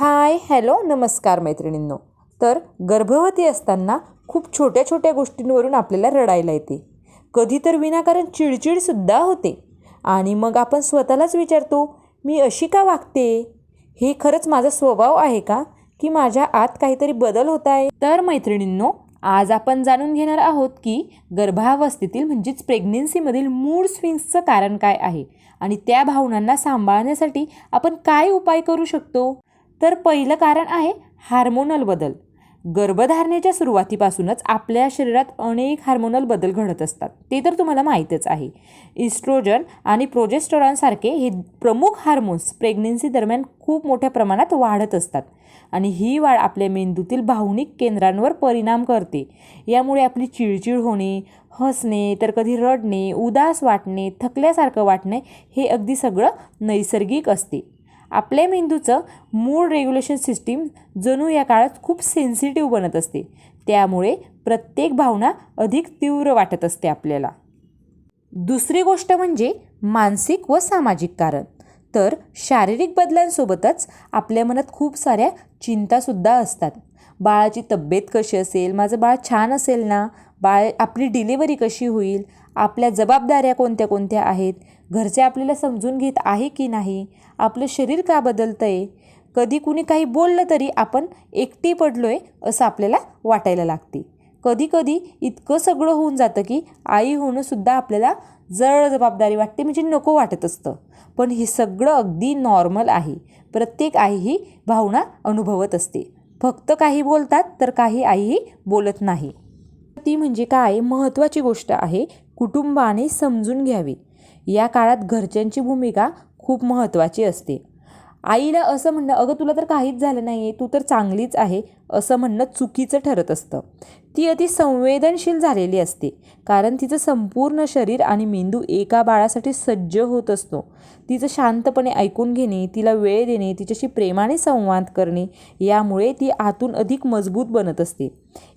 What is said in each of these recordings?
Hi hello नमस्कार मैत्रिणींनो. तर गर्भवती असताना खूप छोट्या छोट्या गोष्टींवरून आपल्याला रडायला येते. कधी तर विनाकारण चिडचिडसुद्धा होते. आणि मग आपण स्वतःलाच विचारतो मी अशी का वागते? हे खरंच माझा स्वभाव आहे का? की माझ्या आत काहीतरी बदल होत आहे तर मैत्रिणींनो आज आपण जाणून घेणार आहोत की गर्भावस्थेतील म्हणजेच प्रेग्नेन्सीमधील मूड स्विंग्सचं कारण काय आहे आणि त्या भावनांना सांभाळण्यासाठी आपण काय उपाय करू शकतो? तर पहिलं कारण आहे हार्मोनल बदल. गर्भधारणेच्या सुरुवातीपासूनच आपल्या शरीरात अनेक हार्मोनल बदल घडत असतात. ते तर तुम्हाला माहीतच आहे. इस्ट्रोजन आणि प्रोजेस्टरॉनसारखे हे प्रमुख हार्मोन्स प्रेग्नेन्सी दरम्यान खूप मोठ्या प्रमाणात वाढत असतात आणि ही वाढ आपल्या मेंदूतील भावनिक केंद्रांवर परिणाम करते. यामुळे आपली चिडचिड होणे हसणे तर कधी रडणे उदास वाटणे थकल्यासारखं वाटणे हे अगदी सगळं नैसर्गिक असते. आपल्या मेंदूचं मूड रेग्युलेशन सिस्टीम जणू या काळात खूप सेन्सिटिव्ह बनत असते. त्यामुळे प्रत्येक भावना अधिक तीव्र वाटत असते आपल्याला. दुसरी गोष्ट म्हणजे मानसिक व सामाजिक कारण. तर शारीरिक बदलांसोबतच आपल्या मनात खूप साऱ्या चिंतासुद्धा असतात. बाळाची तब्येत कशी असेल? माझं बाळ छान असेल ना? बाळ आपली डिलिव्हरी कशी होईल? आपल्या जबाबदाऱ्या कोणत्या कोणत्या आहेत? घरचे आपल्याला समजून घेत आहे की नाही? आपलं शरीर का बदलतं आहे कधी कुणी काही बोललं तरी आपण एकटी पडलो आहे असं आपल्याला वाटायला लागते. कधीकधी इतकं सगळं होऊन जातं की आई होणंसुद्धा आपल्याला जळ जबाबदारी वाटते म्हणजे नको वाटत असतं. पण हे सगळं अगदी नॉर्मल आहे. प्रत्येक आई ही भावना अनुभवत असते. फक्त काही बोलतात तर काही आईही बोलत नाही. ती म्हणजे काय? महत्त्वाची गोष्ट आहे कुटुंबाने समजून घ्यावी. या काळात घरच्यांची भूमिका खूप महत्त्वाची असते. आईला असं म्हणणं अगं तुला तर काहीच झालं नाही आहे तू तर चांगलीच आहे असं म्हणणं चुकीचं ठरत असतं. ती अति संवेदनशील झालेली असते कारण तिचं संपूर्ण शरीर आणि मेंदू एका बाळासाठी सज्ज होत असतो. तिचं शांतपणे ऐकून घेणे तिला वेळ देणे तिच्याशी प्रेमाने संवाद करणे यामुळे ती आतून अधिक मजबूत बनत असते.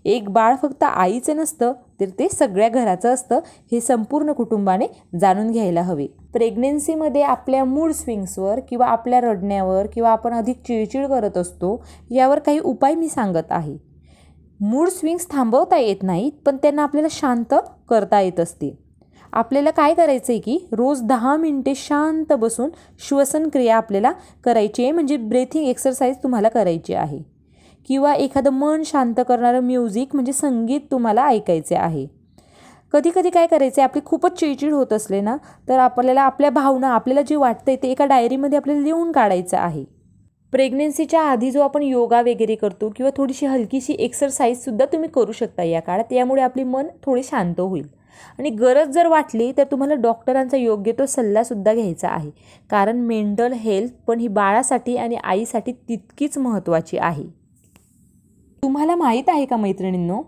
एक बाळ फक्त आईचं नसतं तर ते सगळ्या घराचं असतं हे संपूर्ण कुटुंबाने जाणून घ्यायला हवे. प्रेग्नेन्सीमध्ये आपल्या मूड स्विंग्सवर किंवा आपल्या रडण्यावर किंवा आपण अधिक चिडचिड करत असतो यावर काही उपाय मी सांगत आहे. मूड स्विंग्स थांबवता येत नाहीत पण त्यांना आपल्याला शांत करता येत असते. आपल्याला काय करायचं आहे की रोज दहा मिनटे शांत बसून श्वसन क्रिया आपल्याला करायची आहे म्हणजे ब्रेथिंग एक्सरसाइज तुम्हाला करायची आहे. किंवा एखादं मन शांत करणारं म्युझिक म्हणजे संगीत तुम्हाला ऐकायचे आहे. कधी कधी काय करायचं आहे आपली खूपच चिडचिड होत असले ना तर आपल्याला आपल्या भावना आपल्याला जे वाटतं ते एका डायरीमध्ये आपल्याला लिहून काढायचं आहे. प्रेग्नेन्सीच्या आधी जो आपण योगा वगैरे करतो किंवा थोडीशी हलकीशी एक्सरसाइजसुद्धा तुम्ही करू शकता या काळात यामुळे आपली मन थोडी शांत होईल. आणि गरज जर वाटली तर तुम्हाला डॉक्टरांचा योग्य तो सल्लासुद्धा घ्यायचा आहे. कारण मेंटल हेल्थ पण ही बाळासाठी आणि आईसाठी तितकीच महत्त्वाची आहे. तुम्हाला माहीत आहे का मैत्रिणींनो?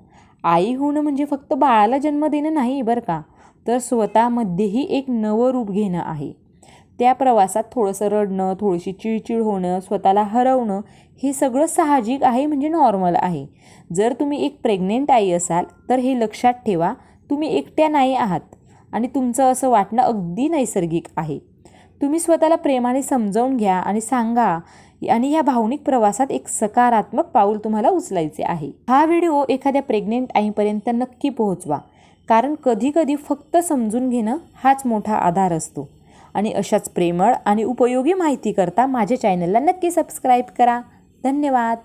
आई होणं म्हणजे फक्त बाळाला जन्म देणं नाही बरं का तर स्वतःमध्येही एक नवं रूप घेणं आहे. त्या प्रवासात थोडंसं रडणं थोडीशी चिडचिड होणं स्वतःला हरवणं हे सगळं साहजिक आहे म्हणजे नॉर्मल आहे. जर तुम्ही एक प्रेग्नेंट आई असाल तर हे लक्षात ठेवा तुम्ही एकट्या नाही आहात आणि तुमचं असं वाटणं अगदी नैसर्गिक आहे. तुम्ही स्वतःला प्रेमाने समजावून घ्या आणि सांगा आणि या भावनिक प्रवासात एक सकारात्मक पाऊल तुम्हाला उचलायचे आहे. हा व्हिडिओ एखाद्या प्रेग्नेंट आईपर्यंत नक्की पोहोचवा. कारण कधीकधी फक्त समजून घेणं हाच मोठा आधार असतो. आणि अशाच प्रेमळ आणि उपयोगी माहिती करता माझ्या चॅनलला नक्की सबस्क्राईब करा. धन्यवाद.